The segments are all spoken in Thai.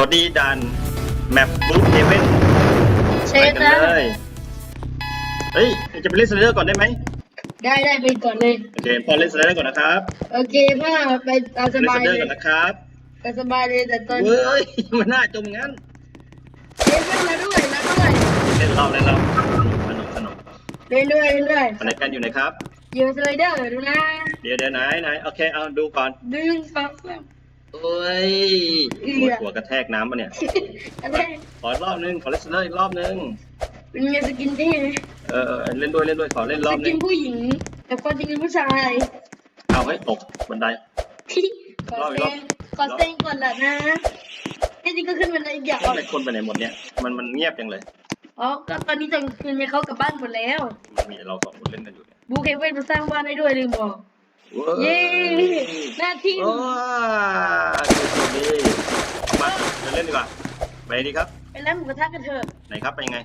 วัสดีดันแมปบูธเฮเว่นเชไปฟกันนะเลย เฮ้ย จะไปเล่นสไลเดอร์ก่อนได้ไหมได้ได้ไปก่อนเลย โอเคพอเล่นสไลเดอร์ก่อนนะครับโอเคพ่อไปตามสเล่นบาสยไลเดอเลร์ยก่อนนะครับไปสบายเลยแต่ตอนเว้ย มันน่าจมงั้น เล่นด้วยมาด้วยมาด้วยเล่นรอบเล่นรอบสนุกสนุกเล่นด้วยเล่นด้วยอันไหนกันอยู่ไหนครับ อยู่สไลเดอร์ดูนะเดี๋ยวเดี๋ยวไหนไหนโอเค เอาดูก่อน ดึงฟังฟัง เอ้ยเอื้หัวอหัวกระแทกน้ำปะเนี่ยอะไรขออีกรอบนึง ขอเล่นสไลเดอร์อีกรอบนึง เป็นไงสกินเท่ไหมเออเออเล่นด้วยเล่นด้วยขอเล่นรสอบนึกินงผู้หญิงแต่ความจริงเป็นผู้ชายเอาให้ตกบันได ขอรอบอีกเซรอบงขอเซงก่อนละนะแค่นี้ก็ขึ้นบันไดอีกอย่างทำไมคนไปไหนหมดเนี่ยมันมันเงียบจังเลย อ๋อก็ตอนนี้ตอนคืนเนี่ยเขากลับบ้านหมดแล้ว มันมีแต่เราสองคนเล่นกันอยู่เนี่ย บูเคเว่นมาสร้างบ้านให้ด้วยลืมบอก เว้เย้หน้าที่โอ้ดูดีมาเดี๋ยวเล่นดีกว่า ไปดีครับ ไปร้านหมูกระทะกันเถอะไหนครับไปยังไง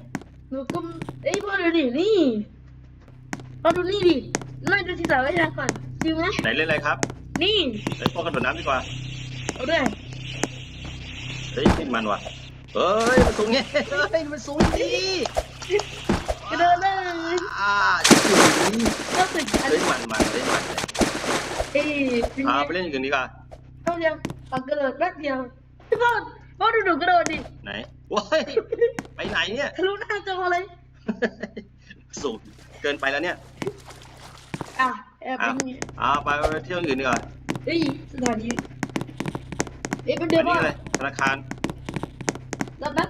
หนูก็เอ้ยพ่อดูดินี่พ่อดูนี่ดิไม่ดูที่สาวไว้นะก่อนจริงไหมไหนเล่นอะไรครับ นี่เฮ้ยพวกกระโดดน้ำดีกว่าเอาด้วยเฮ้ยขึ้นมันว่ะเฮ้ยมันสูงไงเฮ้ยมันสูงดีกระโดดเลยอ่าจุ๊ยก็สุดอันเฮ้ยมันมันเฮ้ยมันเลย เอ้ยเป็นไงอ่าไปเล่นอย่างอื่นดีกว่าเท่าเดียวปักกระโดดแป๊บเดียวพี่พ่อพ่อดูหนูกระโดดดิไหนว้ายไปไหนเนี่ยทะลุหน้าจอเลยสูงเกินไปแล้วเนี่ยอะแอบอ่าเป็นไงอ่าไปไปเที่ยวอย่างอื่นดีกว่าเฮ้ยสถานีเอ้ยเป็นอัเดือนนนี้พ่ออะไรธนาคาร รับแป๊บ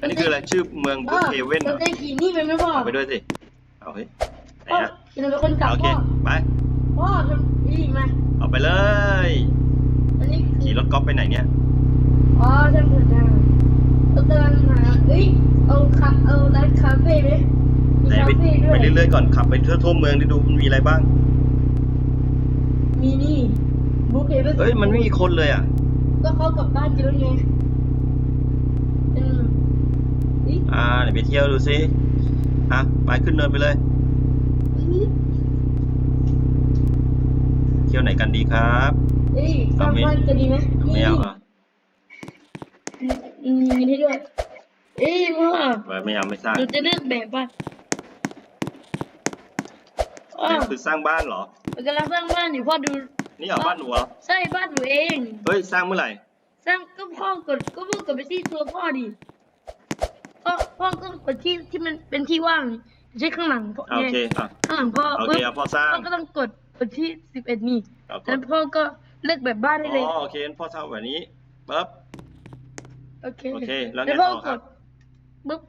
อันนี้คืออะไรชื่อเมืองบูเทเว่นเหรมัอนได้ขี่นี่เป็นไหมพ่อเอาไปด้วยสิเอาเฮ้ยไหนพ่อฮะฉันเป็นคนจับโอเคพ่อไป พ่อทำนี่มาเอาไปเลย อันนี้คือขี่รถก๊อฟไปไหนเนี่ย อ๋อฉันเปิดหน้าเรากำลังหาเอ้ยเอาคาเอาร้านคาเฟ่ไหมมีไหนคาไปเฟ่ด้วไปยเรื่อยๆก่อนขับไปทั่วทั่วเมืองดิดูมันมีอะไรบ้าง มีนี่บุ๊กเอเวอร์เฮ้ยมันไม่มีคนเลยอะ ก็เขากลับบ้านกันแล้วไงเป็นเฮ้ยอ่าเดี๋ยวไปเที่ยวดูสิอะไปขึ้นเนินไปเลย เที่ยวไหนกันดีครับเฮ้ยสร้างบ้านจะดีไหมไม่เอาอะมีมีให้ด้วย เอ้ยพ่อไปไม่เอาไม่สร้างหนูจะเลือกแบบบ้านอ๋อนี่คือสร้างบ้านเหรอ เรากำลังสร้างบ้านอยู่พ่อดูนี่เหรอบ้านหนูเหรอใช่บ้านหนูเอง เฮ้ยสร้างเมื่อไหร่ สร้างก็พ่อกดก็พ่อกดไปที่ตัวพ่อดิพ่อพ่อก็กดที่ที่มันเป็นที่ว่างไม่ใช่ข้างหลังพ่ออะโอเคอะข้างหลังพ่อโอเคปุ๊บเอาพ่อสร้าง พ่อก็ต้องกด กดที่สิบเอ็ดนี่เอากแล้ดวพ่อก็เลือกแบบบ้านได้เลยอ๋อโอเคงั้นพ่อทำแบบนี้ปั๊บโอเคโอเคแล้วไงแล้วพ่อต่อครับกดปุ๊บ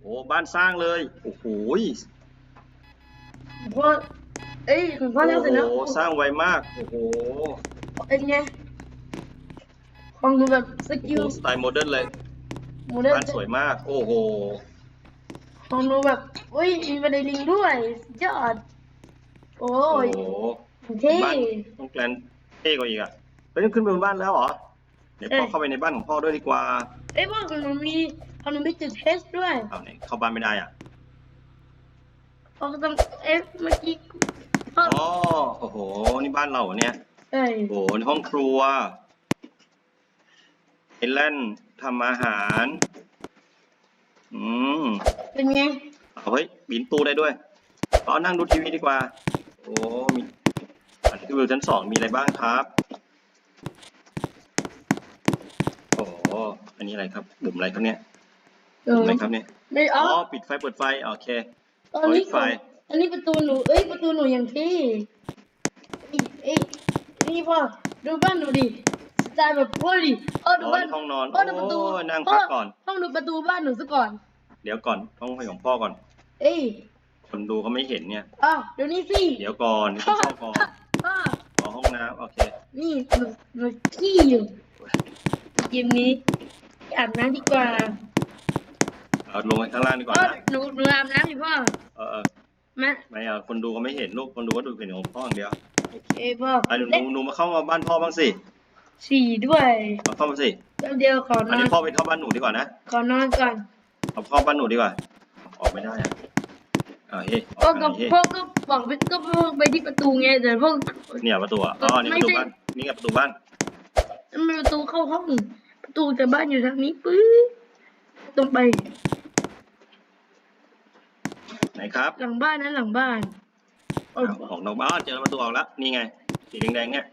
โอ้บ้านสร้างเลยโอ้โหพ่อเอ้ยของพ่อแล้วเสร็จแล้วโอ้โหสร้างไวมากโอ้โหเป็นไงของหนูแบบสโอ้กิโหลสไตล์โมเดิร์นเลยโมเดิร์บ้านนสวยมาก โอ้โหของหนูแบบอุ้ยมีบันไดลิงด้วยสุดยอด โอ้โอ้ยโหเท่บ้านต้องแกลนเท่กว่าอีกอะเฮ้ยขึ้นไปบนบ้านแล้วเหรอ เดี๋ยวพ่อเอ้ยเข้าไปในบ้านของพ่อด้วยดีกว่าเอ้ยพ่อของหนูมีของหนูมีจุดเทสด้วยเอาไหนเข้าบ้านไม่ได้อะพ่อก็ต้องเอ๊ะเมื่อกี้พ่ออ๋อ โอ้โห นี่บ้านเราเหรอเนี่ย เอ้ยโอ้โหนี่ห้องครัวเอลเลนทำอาหาร อืมเป็นไง เอาเฮ้ยบินตู้ได้ด้วยเอานั่งดูทีวีดีกว่าโอ้มีอันนี้คือวิวชั้นสองมีอะไรบ้างครับโอ้โหอันนี้อะไรครับบุ่มอะไรครับเนี่ยเอบุ่มออะไรครับเนี่ยไม่อ๋อ๋ออปิดไฟเปิดไฟโอเคตอนนี้เปิดไฟอันนี้ประตูหนูเอ้ยประตูหนูอย่างที่เอ้ยเอ้ยนี่พ่อดูบ้านหนูดิสไตล์แบบพ่อดิพ่อดูบ้านห้องนอนพ่อดูประตูโอ้นั่งพ่พักก่อนห้องดูประตูบ้านหนูซะก่อน เดี๋ยวก่อนต้องให้ของพ่อก่อน เอ้ย คนดูเขาไม่เห็นเนี่ยอะเดี๋ยวนี้สิเดี๋ยวก่อนนี่ต้องเข้าก่อนพ่อขอห้องน้ำโอเคนี่หนูหนูขี้อยู่เกมนี้อาบน้ำดีกว่าเอาลงไปข้างล่างดีกว่าพ่อนะหนูหนูอาบน้ำอยู่พ่อเออเออมาไม่เอาคนดูก็ไม่เห็นลูกคนดูก็ดูเห็นของพ่ออย่างเดียวโอเคพ่ออะหนูหเล่นนูหนูมาเข้ามาบ้านพ่อบ้างสิฉี่ด้วยมาเข้ามาสิแล้วเดียวขอนอันอนนี้พ่อไปเข้าบ้านหนูดีกว่านะขอนอนก่อนเอาเข้าบ้านหนูดีกว่า ออกไม่ได้อะ อ่าเฮ้ยอพ่ออกก็ทางนี้พ่อก็บอกไปก็พ่อไปที่ประตูไงแต่พ่อเนี่ยประตูอะอ๋อนี่ประตูบ้านนี่ไงประตูบ้านมันประตูเข้าห้องประตูแต่บ้านอยู่ทางนี้ปื๊ดตรงไป ไหนครับหลังบ้านนั้นหลังบ้านเอาอ้าวออกนอกบ้านเจอประตูออกแล้วนี่ไงสีแดงๆเนี่ย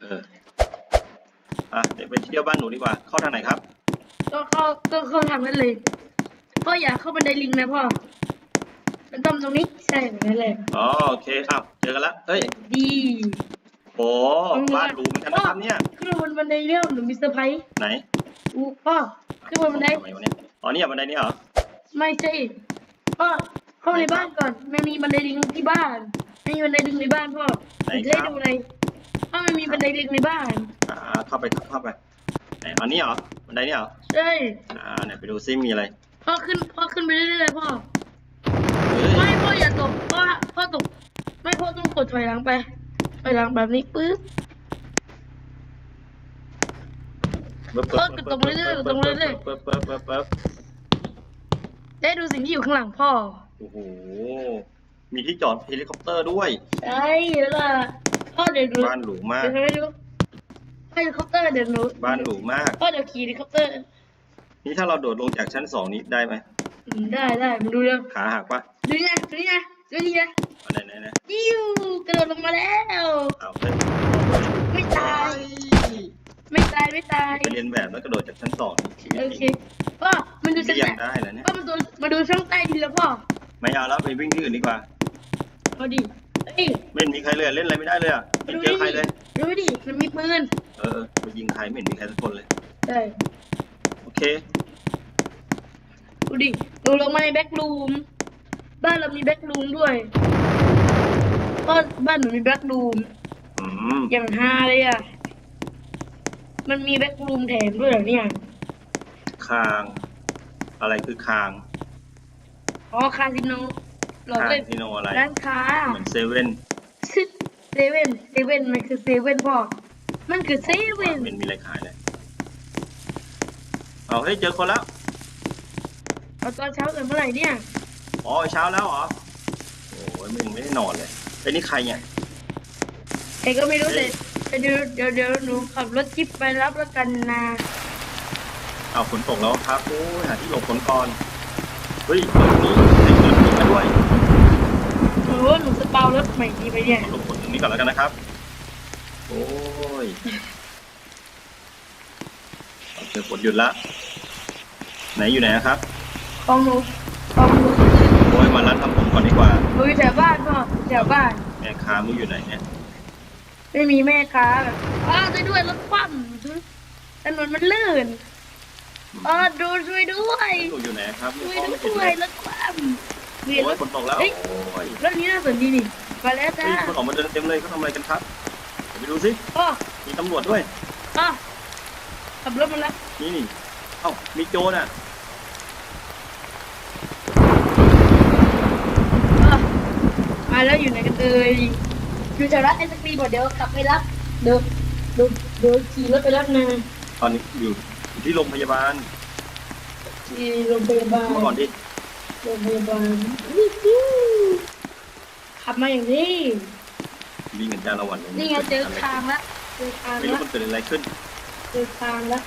เอออะเดี๋ยวไปเที่ยวบ้านหนูดีกว่า เข้าทางไหนครับ ก็เข้าก็เข้าทางนั้นเลย พ่ออย่าเข้าบันไดลิงนะพ่อมันต้องตรงนี้ใช่แบบนั้นเลยอ๋อโอเคอ้าวเจอกันละเฮ้ยดีโอ้บ้านหรูเหมือนกันนะครับเนี่ยขึ้นมาบนบันไดเรื่องหนูมีเซอร์ไพรส์ไหนอู้พ่อขึ้นมาบันไดทำไมวะเนี่ยอ๋อเนี่ยบันไดนี่เหรอไม่ใช่พ่อเข้าในบ้านก่อนไม่มีบันไดลิงที่บ้านไม่มีบันไดลิงในบ้านพ่อไหนจะคได้รับดูอะไรพ่อไม่มีบันไดลิงในบ้านอ่าเข้าไปครับเข้าไปไหนอันนี้เหรอบันไดนี่เหรอใช่อ่าเนี่ยไปดูซิมีอะไร พ่อขึ้นพ่อขึ้นไปเรื่อยๆพ่อเฮ้ไม่ยพ่ออย่าตกพ่อพ่อตก ไม่พ่อต้องกดถอยหลังไปถอยหลังแบบนี้ปึ๊บปึ๊บเออกดตรงเรื่อยๆตรงเรื่อยๆปึ๊บปึ๊บปึ๊บปึ๊บได้ดูสิ่งที่อยู่ข้างหลังพ่อ โอ้โห มีที่จอดเฮลิคอปเตอร์ด้วยใช่แล้วล่ะพ่อเดี๋ยวดูบ้านหรูมากเดี๋ยวให้ดูเฮลิคอปเตอร์เดี๋ยวหนูบ้านหรูมากพ่อเดี๋ยวขี่เฮลิคอปเตอร์ นี่ถ้าเราโดดลงจากชั้นสองนี้ได้ไหมอืมได้ได้มาดูเรื่องขาหักปะดูนี่นะดูนี่นะดูนี่นะเอาไหนไหนไหนยิ้วกระโดดลงมาแล้วเอาเฮ้ยไม่ตาย ไม่ตายไม่ตายไปเรียนแบบแล้วกระโดดจากชั้นสองนี่โอเคพ่อมันดูไม่ชั้นอยาใต้กได้แล้วเนี่ยพ่อมาดูมาดูช่องใต้ดินแล้วพ่อไม่เอาแล้วไปวิ่งที่อื่นดีกว่าพอดีเอ้ยไม่มีใครเลยเล่นอะไรไม่ได้เลยอะไม่เจอใครเลยดูดิมันมีปืนเออไปยิงใครไม่เห็นมีใครสักคนเลยใช่โอ เคดูดิหนูลงมาในแบ็กรูม บ้านเรามีแบ็กรูมด้วยก็บ้านหนูมีแบ็กรูม อืมอย่างฮาเลยอะ มันมีแบ็กรูมแถมด้วยเหรอเนี่ย คาง อะไรคือคางอ๋อคาสิโนหลอกคางเล่นที่โนอะไร ร้านค้า เหมือนเซเว่นซึเซเว่น เซเว่น มันคือเซเว่นพ่อ มันคือเซเว่นเป็นมีอะไรขายเลย เอาเฮ้ยเจอคนแล้วเอาตอนเช้าเกิดเมื่อไหร่เนี่ยอ๋อเช้าแล้วเหรอโอ้ยมึงไม่ได้นอนเลยไอ้ยนี่ใครเนี่ยใครก็ไม่รู้เลยเดี๋ยวเดี๋ยวเดี๋ยวหนูขับรถจิ๊บไปรับแล้วกันนะเอาฝนตกแล้วครับโอ้ยหาที่หลบฝนก่อนเฮ้ยตรงนี้ให้เกิดฝนมาด้วยหนูหนูสปาวรถใหม่ดีไปเนี่ยหลบฝนตรงนี้ก่อนแล้วกันนะครับ โอ้ยเอาเจอฝนหยุดละ ไหนอยู่ไหนนะครับของหนูของหนูโอ้ยมาร้านทำผมก่อนดีกว่าหนูอยู่แถวบ้านพ่อแถวบ้าน แม่ค้ามึงอยู่ไหนเนี่ยไม่มีแม่ค้าแบบอ้าวช่วยด้วยรถคว่ำถนนมันลื่นอ้าวดูช่วยด้วยลูกอยู่ไหนครับช่วยมองไม่เห็นด้วเลยยรถคว่ำเวียนรโอ้ยถ ฝนตกแล้วเฮ้ยโอ้ยรถนี้น่าสนดีนี่มาแล้วจ้าเฮ้ยคนออกมาเดินเต็มเลยเขาทำอะไรกันครับเดี๋ยวไปดูสิพ่อมีตำรวจด้วยพ่อขับรถมาแล้วนี่นี่เอ้ามีโจรอะ พ่อ มาแล้วอยู่ไหนกันเอ่ยอยู่แถวร้านไอศกรีมบอกเดี๋ยวขับไปรับเดี๋ยวเดี๋ยวเดี๋ยวขี่รถไปรับนางตอนนี้อยู่อยู่ที่โรงพยาบาลที่โรงพยาบาลเมื่อก่อนดิโรงพยาบาลวิวขับมาอย่างนี้วิ่งกันจ้าละวันเลยนี่ไงเจอคางละเจอคางไม่รู้ละมันเกิดอะไรขึ้นเจอคางละ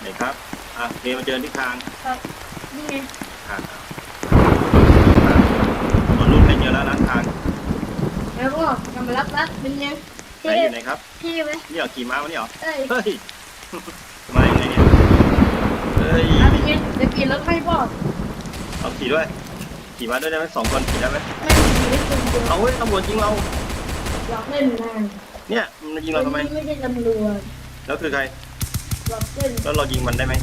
ไหนครับอะเดมาเจอที่คางครับนี่ไงคางครับตอนนู้นไปเจอแล้วร้านคาง แล้วก็กำมารับรัดเป็นไงไหนอยู่ไหนครับ พี่ไหมนี่เหรอขี่ม้ามานี่เหรอ เอ้ยเฮ้ยมายังไงเนี่ย เฮ้ยเอาเป็นไงจะขี่รถให้พ่อเอาขี่ด้วย ขี่มาด้วยได้ไหมสองคนขี่ได้ไหมไม่ขี่ได้คนเดียวเอาเว้ยตำรวจยิงเรา หลอกเล่นนานเนี่ยมันยิงเราทำไม ไม่ใช่ตำรวจแล้วคือใคร หลอกเล่น แล้วเรายิงมันได้ไหม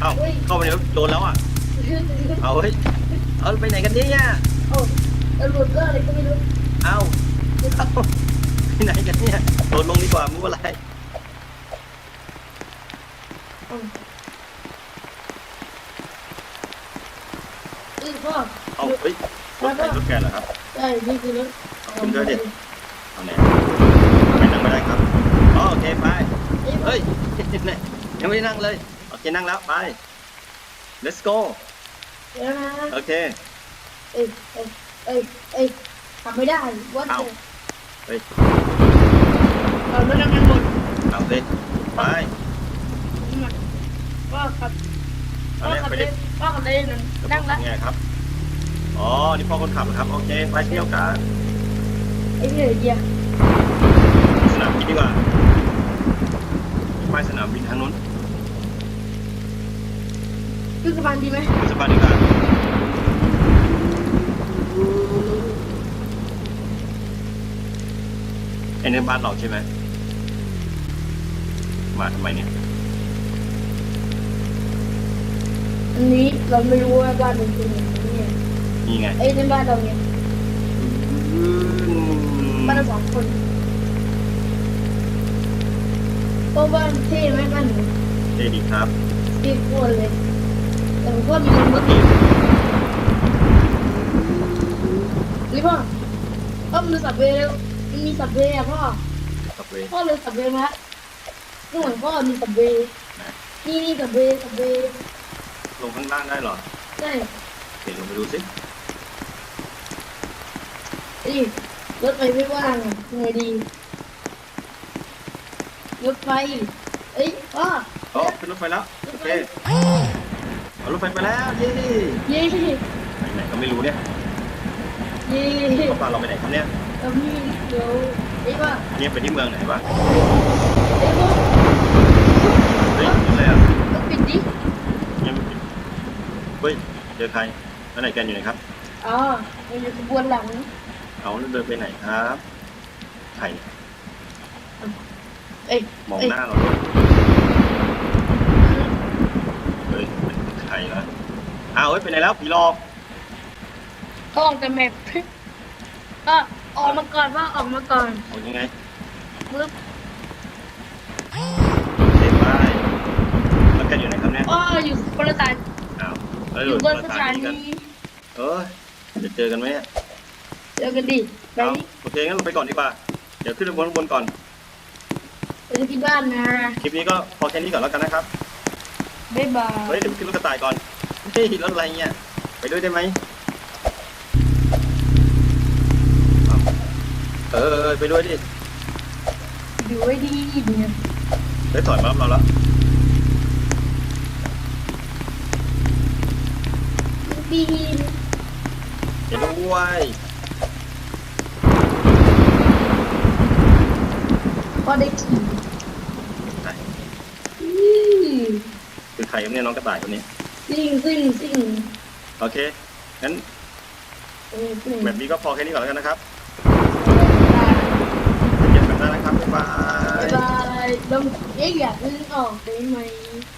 เอ้าเฮ้ย เข้าไปในรถโดนแล้วอะ เอาเฮ้ย เอาไปไหนกันเนี่ย โอ้ตำรวจก็อะไรก็ไม่รู้ เอาเอาไปไหนกันเนี่ยโดดลงดีกว่ามึงอะไรเอ้าเอ้ยพ่อเอาเฮ้ยรถใครรถแกเหรอครับใช่นี่คือรถเอาขึ้นด้วยดิเอาไหนไปนั่งไม่ได้ครับอ๋อโอเคไปเฮ้ยเนี่ยยังไม่ได้นั่งเลยโอเคนั่งแล้วไป let's go เดี๋ยวนะโอเคเอ้ยเอ้ยเอ้ยเอ้ย ทำไม่ได้ว่าเอาไปเยเราเริ่มกันหมดเอาสิไปก็ครับก็ขับเลยอกับเล่นั่นนั่งไงครับ อ๋อ นี่พ่อคนขับเหรอครับ โอเค ไปเที่ยวกันไอ้เหนื่อยเดียสนามบินดีกว่าไปสนามบินทางนู้นขึ้นสะพานดีไหม ไปสะพานดีกว่า อ้ในบ้านเราใช่ไหมมาทำไมเนี่ย อันนี้เราไม่รู้ว่าบ้านเป็นยังไงเนี่ยนี่ไงไอ้ในบ้านเราเนี่ยอืมบ้านเราสองคนก็บ้านเท่ไหมบ้านหนูเท่ดีครับเท่โคตรเลย แต่ผมก็มีรถรถนี่พ่อพ่อมันดูสับเวย์แล้ว มันมีสับเวย์อะพ่อขับเลยพ่อเลยสับเวย์มาข้างหลังพ่อมีสับเวย์นี่นี่สับเวย์สับเวย์ลงข้างล่างได้เหรอใช่เดี๋ยวลงไปดูสินี่รถไฟไม่ว่างอะไงดีรถไฟเอ้ยพ่ออ๋อขึ้นรถไฟแล้วโอเคเอารถไฟไปแล้วเย้เย่ไปไหนก็ไม่รู้เนี่ยเย่เขาพาเราไปไหนครับเนี่ย แล้วมีเดี๋ยวไอ้ว่าเนี่ยไปที่เมืองไหนวะไอ้พ่อเฮ้ยอะไรอะต้องปิดดิยังไม่ปิดเฮ้ยเจอใครแล้วไหนกันอยู่ไหนครับ อ๋อมันอยู่ขบวนหลังเอาแล้วเดินไปไหนครับใครเอ้ยมองหน้าเราด้วยเฮ้ยเป็นใครนะอ้าวเฮ้ยไปไหนแล้วผีหลอกเขาออกจากแมปก็ ออกมาก่อนว่าออกมาก่อนเอายังไงปึ๊บเดินไปแล้วกันอยู่ไหนครับเนี่ยอ๋ออยู่บริษัทอ้าวแล้วออยู่ยู่บนสสถาถานีกันนีเออจะเจอกันไหมเนี่ยเจอกันดิไปเอาโอเคงั้นเราไปก่อนดีกว่า เดี๋ยวขึ้นไปบนบนก่อน ไปที่บ้านนะคลิปนี้ก็พอแค่นี้ก่อนแล้วกันนะครับ บ๊ายบาย เฮ้ยเดี๋ยวไปขึ้นรถกระต่ายก่อนเฮ้ยรถอะไรเนี่ย ไปด้วยได้ไหม เออเออเออไปด้วยดิอยู่ไว้ดีเนี่ยเฮ้ยถอยมารับเราแล้วดีเดี๋ยวด้วยพอได้ขี่ใช่อื้อคือใครครับเนี่ยน้องกระต่ายคนนี้ซิ่งซิ่งซิ่งโอเคงั้นเออซิ่ง แบบนี้ก็พอแค่นี้ก่อนแล้วกันนะครับ เจอกันได้นะครั